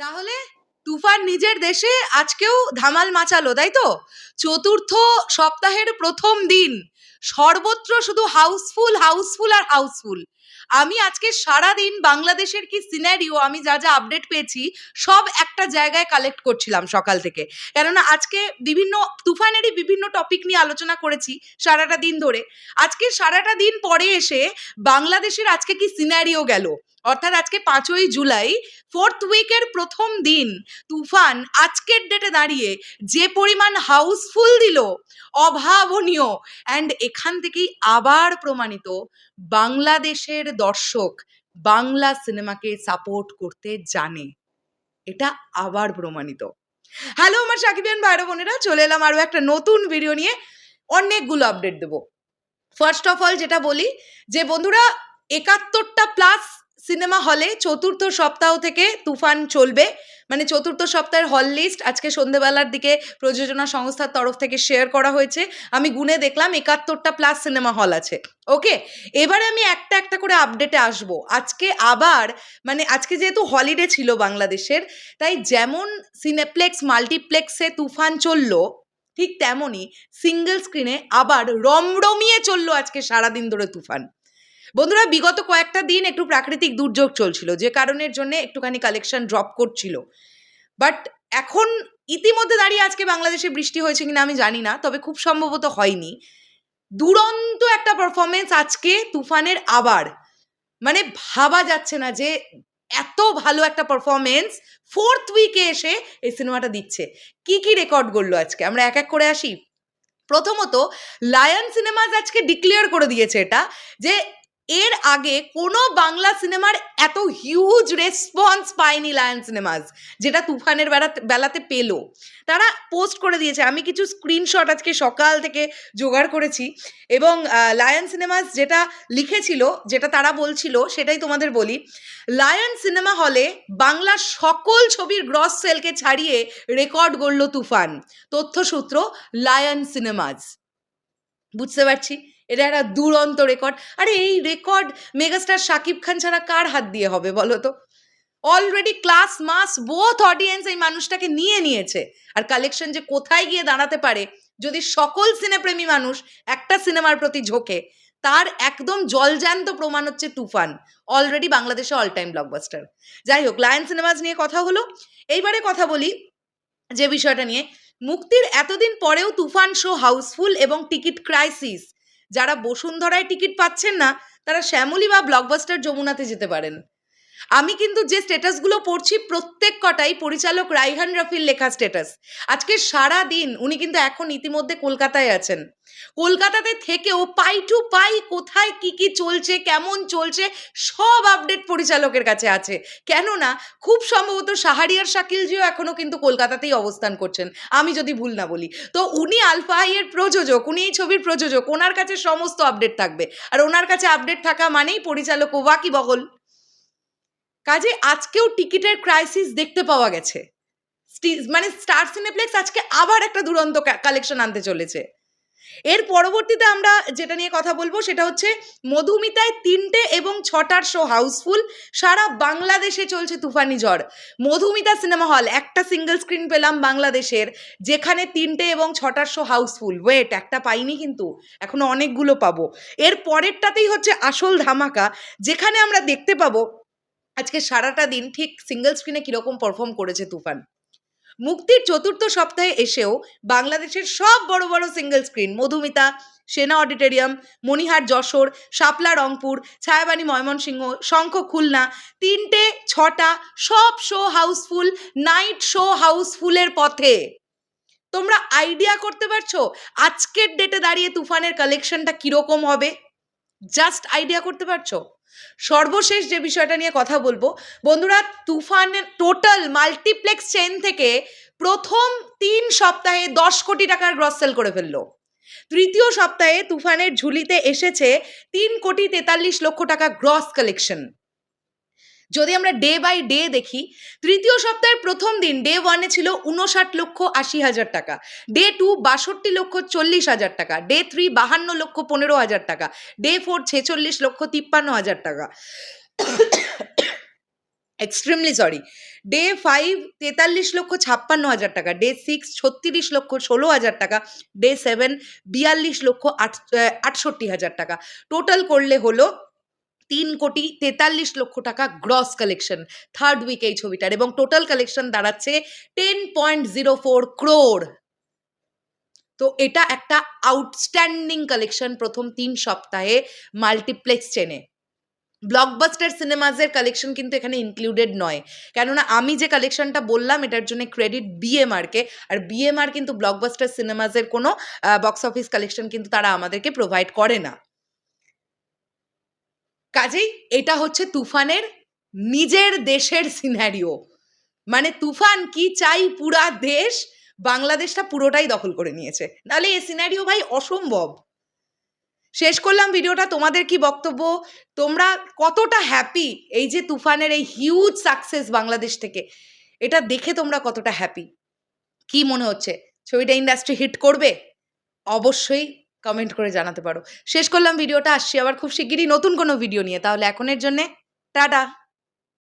তাহলে তুফান নিজের দেশে আজকেও ধামাল মাচালো, তাই তো? চতুর্থ সপ্তাহের প্রথম দিন। সর্বত্র শুধু হাউসফুল হাউসফুল আর হাউসফুল আমি আজকে সারা দিন বাংলাদেশের কি সিনারিও আমি যা যা আপডেট পেয়েছি, সব একটা জায়গায় কালেক্ট করছিলাম সকাল থেকে। কেননা আজকে বিভিন্ন, তুফানেরই বিভিন্ন টপিক নিয়ে আলোচনা করেছি সারাটা দিন ধরে। আজকে সারাটা দিন পরে এসে বাংলাদেশের আজকে কি সিনারিও গেল? অর্থাৎ আজকে পাঁচই জুলাই ফোর্থ উইকের প্রথম দিন, তুফান আজকের ডেটে দাঁড়িয়ে যে পরিমাণ হাউসফুল দিল, অভাবনীয় অ্যান্ড এখান থেকেই আবার প্রমাণিত বাংলাদেশের দর্শক বাংলা সিনেমাকে সাপোর্ট করতে জানে। এটা আবার প্রমাণিত। হ্যালো আমার সাকিবিয়ান ভাইরা বোনেরা, চলে এলাম আরও একটা নতুন ভিডিও নিয়ে। অনেকগুলো আপডেট দেবো। ফার্স্ট অফ অল যেটা বলি, যে বন্ধুরা, একাত্তরটা প্লাস সিনেমা হলে চতুর্থ সপ্তাহ থেকে তুফান চলবে। মানে চতুর্থ সপ্তাহের হল লিস্ট আজকে সন্ধেবেলার দিকে প্রযোজনা সংস্থার তরফ থেকে শেয়ার করা হয়েছে। আমি গুনে দেখলাম, একাত্তরটা প্লাস সিনেমা হল আছে। ওকে এবারে আমি একটা একটা করে আপডেটে আসব। আজকে আবার মানে আজকে যেহেতু হলিডে ছিল বাংলাদেশের, তাই যেমন সিনেপ্লেক্স মাল্টিপ্লেক্সে তুফান চলল, ঠিক তেমনই সিঙ্গেল স্ক্রিনে আবার রমরমিয়ে চলল আজকে সারাদিন ধরে তুফান। বন্ধুরা, বিগত কয়েকটা দিন একটু প্রাকৃতিক দুর্যোগ চলছিল, যে কারণের জন্য একটুখানি কালেকশন ড্রপ করছিল। বাট এখন ইতিমধ্যে দাঁড়িয়ে আজকে বাংলাদেশে বৃষ্টি হয়েছে কিনা আমি জানি না, তবে খুব সম্ভবত হয়নি। দুরন্ত একটা পারফরমেন্স আজকে তুফানের আবার। মানে ভাবা যাচ্ছে না যে এত ভালো একটা পারফরমেন্স ফোর্থ উইকে এসে এই সিনেমাটা দিচ্ছে। কি কি রেকর্ড করল আজকে? আমরা এক এক করে আসি। প্রথমত লায়ন সিনেমাজ আজকে ডিক্লেয়ার করে দিয়েছে এটা, যে এর আগে কোনো বাংলা সিনেমার এত হিউজ রেসপন্স পায়নি লায়ন সিনেমাস যেটা তুফানের বেড়াতে, বেলাতে পেল। তারা পোস্ট করে দিয়েছে। আমি কিছু স্ক্রিনশট আজকে সকাল থেকে জোগাড় করেছি এবং লায়ন সিনেমাস যেটা লিখেছিল, যেটা তারা বলছিল, সেটাই তোমাদের বলি। লায়ন সিনেমা হলে বাংলা সকল ছবির গ্রস সেলকে ছাড়িয়ে রেকর্ড গড়ল তুফান। তথ্যসূত্র লায়ন সিনেমাজ বুঝতে পারছি? এটা একটা দুরন্ত রেকর্ড আরে, এই রেকর্ড মেগাস্টার শাকিব খান ছাড়া কার হাত দিয়ে হবে বলো তো? Already class mass both audience এই মানুষটাকে নিয়ে নিয়েছে। আর কালেকশন যে কোথায় গিয়ে দাঁড়াতে পারে, যদি সকল সিনেপ্রেমী মানুষ একটা সিনেমার প্রতি ঝোঁকে, তার একদম জলজ্যান্ত প্রমাণ হচ্ছে তুফান অলরেডি বাংলাদেশে অল টাইম ব্লকবাস্টার যাই হোক লায়ন সিনেমাজ নিয়ে কথা হলো। এইবারে কথা বলি যে বিষয়টা নিয়ে। মুক্তির এতদিন পরেও তুফান শো হাউসফুল এবং টিকিট ক্রাইসিস যারা বসুন্ধরায় টিকিট পাচ্ছেন না তারা শ্যামলী বা ব্লকবাস্টার যমুনাতে যেতে পারেন। আমি কিন্তু যে স্ট্যাটাসগুলো পড়ছি প্রত্যেক কটাই পরিচালক রাইহান রফির লেখা স্ট্যাটাস আজকে সারা দিন উনি কিন্তু এখন ইতিমধ্যে কলকাতায় আছেন। কলকাতাতে থেকেও পাই টু পাই কোথায় কি কি চলছে, কেমন চলছে, সব আপডেট পরিচালকের কাছে আছে। কেননা, খুব সম্ভবত সাহারিয়ার শাকিলজিও এখনও কিন্তু কলকাতাতেই অবস্থান করছেন, আমি যদি ভুল না বলি। তো উনি আলফা হাইয়ের প্রযোজক, উনি এই ছবির প্রযোজক, ওনার কাছে সমস্ত আপডেট থাকবে। আর ওনার কাছে আপডেট থাকা মানেই পরিচালক ওয়াকি বগল। কাজে আজকেও টিকিটের ক্রাইসিস দেখতে পাওয়া গেছে। মানে স্টার সিনেপ্লেক্স আজকে আবার একটা দুরন্ত কালেকশন আনতে চলেছে। এর পরবর্তীতে আমরা যেটা নিয়ে কথা বলব সেটা হচ্ছে মধুমিতায় তিনটে এবং ছটার শো হাউসফুল সারা বাংলাদেশে চলছে তুফানি ঝড়। মধুমিতা সিনেমা হল একটা সিঙ্গেল স্ক্রিন পেলাম বাংলাদেশের, যেখানে তিনটে এবং ছটার শো হাউসফুল ওয়েট একটা পাইনি কিন্তু, এখনও অনেকগুলো পাবো। এর পরেরটাতেই হচ্ছে আসল ধামাকা, যেখানে আমরা দেখতে পাবো আজকে সারাটা দিন ঠিক সিঙ্গেল স্ক্রিনে কীরকম পারফর্ম করেছে তুফান? মুক্তির চতুর্থ সপ্তাহে এসেও বাংলাদেশের সব বড় বড় single screen Madhumita, Sena auditorium Monihar Jessore, Shapla Rangpur, Chhayabani Mymensingh, Shankha Khulna, তিনটে, ছটা, সব show house full night show হাউসফুলের পথে। তোমরা আইডিয়া করতে পারছ আজকের ডেটে দাঁড়িয়ে তুফানের কালেকশনটা কীরকম হবে? জাস্ট আইডিয়া করতে পারছ? সর্বশেষ যে বিষয়টা নিয়ে কথা বলব, বন্ধুরা, তুফানের টোটাল মাল্টিপ্লেক্স চেন থেকে প্রথম তিন সপ্তাহে দশ কোটি টাকার গ্রস সেল করে ফেলল। তৃতীয় সপ্তাহে তুফানের ঝুলিতে এসেছে তিন কোটি তেতাল্লিশ লক্ষ টাকা গ্রস কালেকশন যদি আমরা ডে বাই ডে দেখি, তৃতীয় সপ্তাহের প্রথম দিন ডে ওয়ানে ছিল উনষাট লক্ষ আশি হাজার টাকা ডে টু বাষট্টি লক্ষ চল্লিশ হাজার টাকা ডে থ্রি বাহান্ন লক্ষ পনেরো হাজার টাকা ডে ফোর ছেচল্লিশ লক্ষ তিপ্পান্ন হাজার টাকা। এক্সট্রিমলি সরি ডে ফাইভ তেতাল্লিশ লক্ষ ছাপ্পান্ন হাজার টাকা ডে সিক্স ছত্রিশ লক্ষ ষোলো হাজার টাকা ডে সেভেন বিয়াল্লিশ লক্ষ আট আটষট্টি হাজার টাকা। টোটাল করলে হলো তিন কোটি তেতাল্লিশ লক্ষ টাকা গ্রস কালেকশন থার্ড উইক এই ছবিটার এবং টোটাল কালেকশন দাঁড়াচ্ছে ten point zero four crore তো এটা একটা আউটস্ট্যান্ডিং কালেকশন প্রথম তিন সপ্তাহে মাল্টিপ্লেক্স চেনে। ব্লকবাস্টার সিনেমাজের কালেকশন কিন্তু এখানে ইনক্লুডেড নয়। কেননা আমি যে কালেকশনটা বললাম, এটার জন্য ক্রেডিট বিএমআরকে আর বিএমআর কিন্তু ব্লকবাস্টার সিনেমাজের কোনো বক্স অফিস কালেকশন কিন্তু তারা আমাদেরকে প্রোভাইড করে না। কাজেই এটা হচ্ছে তুফানের নিজের দেশের সিনারিও মানে তুফান কি চাই পুরা দেশ, বাংলাদেশটা পুরোটাই দখল করে নিয়েছে। নাহলে এই সিনারিও ভাই অসম্ভব। শেষ করলাম ভিডিওটা, তোমাদের কি বক্তব্য? তোমরা কতটা হ্যাপি এই যে তুফানের এই হিউজ সাকসেস বাংলাদেশ থেকে? এটা দেখে তোমরা কতটা হ্যাপি কি মনে হচ্ছে? ছবিটা ইন্ডাস্ট্রি হিট করবে? অবশ্যই কমেন্ট করে জানাতে পারো। শেষ করলাম ভিডিওটা, আসছি আবার খুব শিগগিরই নতুন কোনো ভিডিও নিয়ে। তাহলে এখনের জন্যে টাটা।